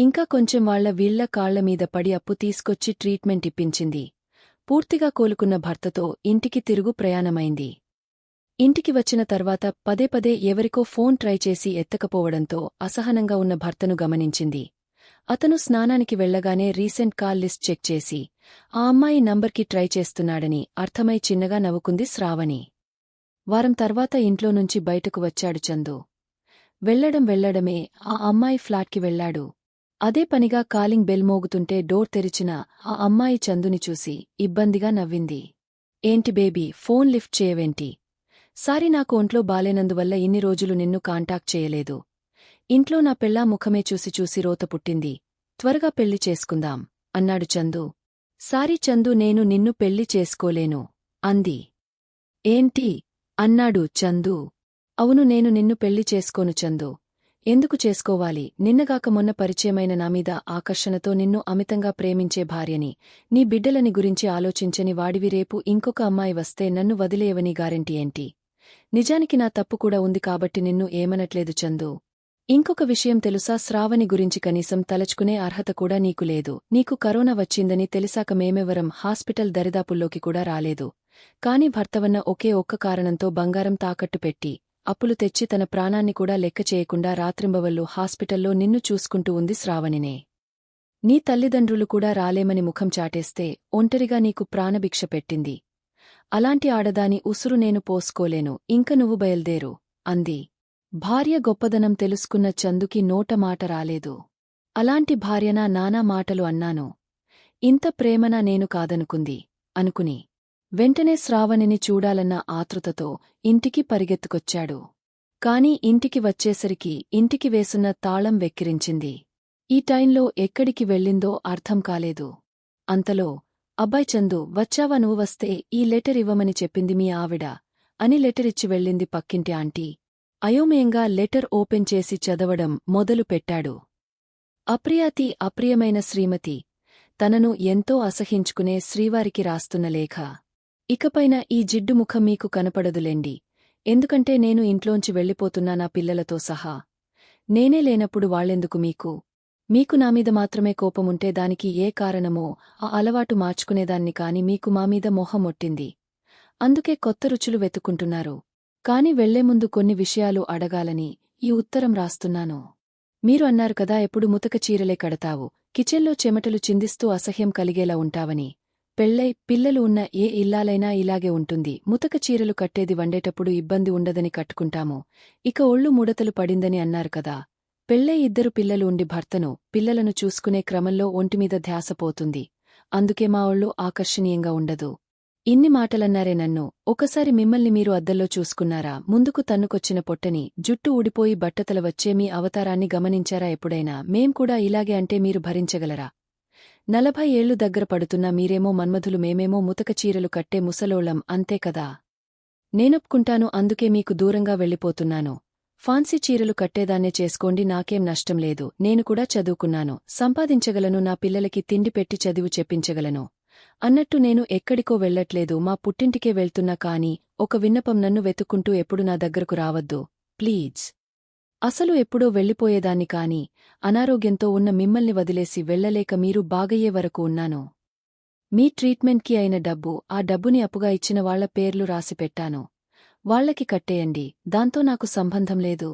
ఇంకా కొంచెం వాళ్ళ వీళ్ళ కాళ్ళ మీద పడి అప్పు తీసుకొచ్చి ట్రీట్మెంట్ ఇప్పించింది. పూర్తిగా కోలుకున్న భర్తతో ఇంటికి తిరుగు ప్రయాణమైంది. ఇంటికి వచ్చిన తర్వాత పదే పదే ఎవరికో ఫోన్ ట్రై చేసి ఎత్తకపోవడంతో అసహనంగా ఉన్న భర్తను గమనించింది. అతను స్నానానికి వెళ్ళగానే రీసెంట్ కాల్ లిస్ట్ చెక్ చేసి ఆ అమ్మాయి నంబర్కి ట్రై చేస్తున్నాడని అర్థమై చిన్నగా నవ్వుకుంది శ్రావణి. వారం తర్వాత ఇంట్లో నుంచి బయటకు వచ్చాడు చందు. వెళ్ళడం వెళ్ళడమే ఆ అమ్మాయి ఫ్లాట్కి వెళ్ళాడు అదే పనిగా కాలింగ్ బెల్ మోగుతుంటే డోర్ తెరిచిన ఆ అమ్మాయి చందుని చూసి ఇబ్బందిగా నవ్వింది. ఏంటి బేబీ ఫోన్ లిఫ్ట్ చేయవేంటి? సారీ నాకు ఒంట్లో బాలేనందువల్ల ఇన్ని రోజులు నిన్ను కాంటాక్ట్ చేయలేదు. ఇంట్లో నా పెళ్ళా ముఖమే చూసి చూసి రోత పుట్టింది. త్వరగా పెళ్ళి చేసుకుందాం అన్నాడు చందు. సారీ చందు నేను నిన్ను పెళ్ళి చేసుకోలేను అంది. ఏంటి? అన్నాడు చందు. అవును నేను నిన్ను పెళ్ళి చేసుకోను చందు. ఎందుకు చేసుకోవాలి? నిన్నగాక మొన్న పరిచయమైన నామీద ఆకర్షణతో నిన్ను అమితంగా ప్రేమించే భార్యని నీ బిడ్డలని గురించి ఆలోచించని వాడివి రేపు ఇంకొక అమ్మాయి వస్తే నన్ను వదిలేయవని గ్యారెంటీ ఏంటి? నిజానికి నా తప్పు కూడా ఉంది కాబట్టి నిన్ను ఏమనట్లేదు చందు. ఇంకొక విషయం తెలుసా? శ్రావణి గురించి కనీసం తలచుకునే అర్హత కూడా నీకు లేదు. నీకు కరోనా వచ్చిందని తెలిసాక మేమెవరం హాస్పిటల్ దరిదాపుల్లోకి కూడా రాలేదు. కాని భర్తవన్న ఒకే ఒక్క కారణంతో బంగారం తాకట్టు పెట్టి అప్పులు తెచ్చి తన ప్రాణాన్ని కూడా లెక్క చేయకుండా రాత్రింబవళ్ళు హాస్పిటల్లో నిన్ను చూసుకుంటూ ఉంది శ్రావణినే. నీ తల్లిదండ్రులు కూడా రాలేమని ముఖం చాటేస్తే ఒంటరిగా నీకు ప్రాణభిక్ష పెట్టింది. అలాంటి ఆడదాని ఉసురు నేను పోసుకోలేను ఇంక నువ్వు బయల్దేరు అంది. భార్య గొప్పదనం తెలుసుకున్న చందుకి నోట మాట రాలేదు. అలాంటి భార్యనా నానా మాటలు అన్నాను. ఇంత ప్రేమనా నేను కాదనుకుంది అనుకుని. వెంటనే శ్రావణిని చూడాలన్న ఆతృతతో ఇంటికి పరిగెత్తుకొచ్చాడు. కాని ఇంటికి వచ్చేసరికి ఇంటికి వేసున్న తాళం వెక్కిరించింది. ఈ టైంలో ఎక్కడికి వెళ్ళిందో అర్థం కాలేదు. అంతలో అబ్బాయ్ చందు వచ్చావా నువ్వు వస్తే ఈ లెటర్ ఇవ్వమని చెప్పింది మీ ఆవిడ అని లెటరిచ్చి వెళ్ళింది పక్కింటి ఆంటీ. అయోమయంగా లెటర్ ఓపెన్ చేసి చదవడం మొదలు పెట్టాడు. అప్రియాతి అప్రియమైన శ్రీమతి తనను ఎంతో అసహించుకునే శ్రీవారికి రాస్తున్న లేఖ. ఇకపైన ఈ జిడ్డు ముఖం మీకు కనపడదులేండి. ఎందుకంటే నేను ఇంట్లోంచి వెళ్ళిపోతున్నా నా పిల్లలతో సహా. నేనే లేనప్పుడు వాళ్ళెందుకు మీకు? మీకు నామీద మాత్రమే కోపముంటే దానికి ఏ కారణమో ఆ అలవాటు మార్చుకునేదాన్ని కాని మీకు మామీద మొహమొట్టింది అందుకే కొత్త రుచులు వెతుక్కుంటున్నారు. కాని వెళ్ళే ముందు కొన్ని విషయాలు అడగాలని ఈ ఉత్తరం రాస్తున్నాను. మీరు అన్నారు కదా ఎప్పుడు ముతక చీరలే కడతావు. కిచెన్లో చెమటలు చిందిస్తూ అసహ్యం కలిగేలా ఉంటావని. పెళ్ళై పిల్లలు ఉన్న ఏ ఇల్లాలైనా ఇలాగే ఉంటుంది. ముతక చీరలు కట్టేది వండేటప్పుడు ఇబ్బంది ఉండదని కట్టుకుంటాము. ఇక ఒళ్ళు ముడతలు పడిందని అన్నారు కదా. పెళ్ళై ఇద్దరు పిల్లలు ఉండి భర్తను పిల్లలను చూసుకునే క్రమంలో ఒంటిమీద ధ్యాస పోతుంది. అందుకే మా ఒళ్ళు ఆకర్షణీయంగా ఉండదు. ఇన్ని మాటలన్నారే నన్ను. ఒకసారి మిమ్మల్ని మీరు అద్దల్లో చూసుకున్నారా? ముందుకు తన్నుకొచ్చిన పొట్టని జుట్టు ఊడిపోయి బట్టతల వచ్చే మీ అవతారాన్ని గమనించారా ఎప్పుడైనా? మేం కూడా ఇలాగే అంటే మీరు భరించగలరా? నలభై ఏళ్ళు దగ్గర పడుతున్నా మీరేమో మన్మధులు మేమేమో ముతక చీరలు కట్టే ముసలోళం అంతే కదా? నేనొప్పుకుంటాను అందుకే మీకు దూరంగా వెళ్ళిపోతున్నాను. ఫాన్సీ చీరలు కట్టేదాన్నే చేసుకోండి నాకేం నష్టం లేదు. నేను కూడా చదువుకున్నాను. సంపాదించగలను నా పిల్లలకి తిండి పెట్టి చదువు చెప్పించగలను. అన్నట్టు నేను ఎక్కడికో వెళ్ళట్లేదు మా పుట్టింటికే వెళ్తున్నా కాని ఒక విన్నపం నన్ను వెతుక్కుంటూ ఎప్పుడు నా దగ్గరకు రావద్దు. ప్లీజ్. అసలు ఎప్పుడో వెళ్ళిపోయేదాన్ని కాని అనారోగ్యంతో ఉన్న మిమ్మల్ని వదిలేసి వెళ్ళలేక మీరు బాగయ్యే వరకు ఉన్నాను. మీ ట్రీట్మెంట్కి అయిన డబ్బు ఆ డబ్బుని అప్పుగా ఇచ్చిన వాళ్ళ పేర్లు రాసిపెట్టాను వాళ్ళకి కట్టేయండి దాంతో నాకు సంబంధం లేదు.